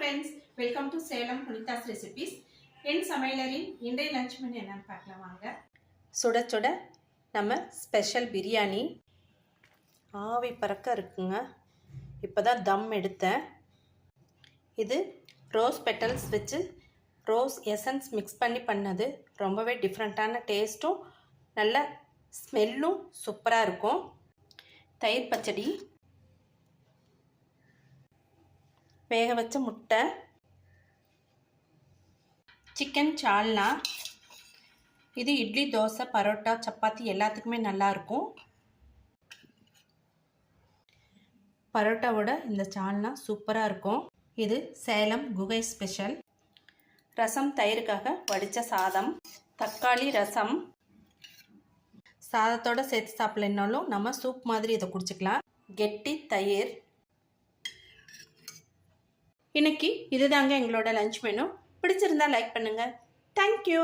Friends welcome to Salem Punitha's recipes என் சமையலரின் இன்றைய lunch menu என்னன்னு பார்க்கலாம் வாங்க. சுட சுட நம்ம ஸ்பெஷல் பிரியாணி. ஆவி பறக்க இருக்குங்க. இப்போ தான் தம் எடுத்தேன். இது ரோஸ் பெட்டல்ஸ் வச்சு ரோஸ் எசன்ஸ் மிக்ஸ் பண்ணி பண்ணது. ரொம்பவே டிஃப்ரெண்ட்டான டேஸ்ட்டும் நல்ல ஸ்மெல்லும் சூப்பராக இருக்கும். தயிர் பச்சடி வேக வச்ச முட்டை சிக்கன் சால்னா இது இட்லி தோசை பரோட்டா சப்பாத்தி எல்லாத்துக்குமே நல்லா இருக்கும். பரோட்டாவோட இந்த சால்னா சூப்பராக இருக்கும். இது சேலம் குகை ஸ்பெஷல். ரசம் தயிருக்காக வடித்த சாதம் தக்காளி ரசம். சாதத்தோட சேர்த்து சாப்பிட்லனாலும் நம்ம சூப் மாதிரி இதை குடிச்சிக்கலாம். கெட்டி தயிர். இன்னைக்கு இதுதாங்க எங்களோட லஞ்ச் மெனு பிடிச்சிருந்தா லைக் பண்ணுங்கள் தேங்க்யூ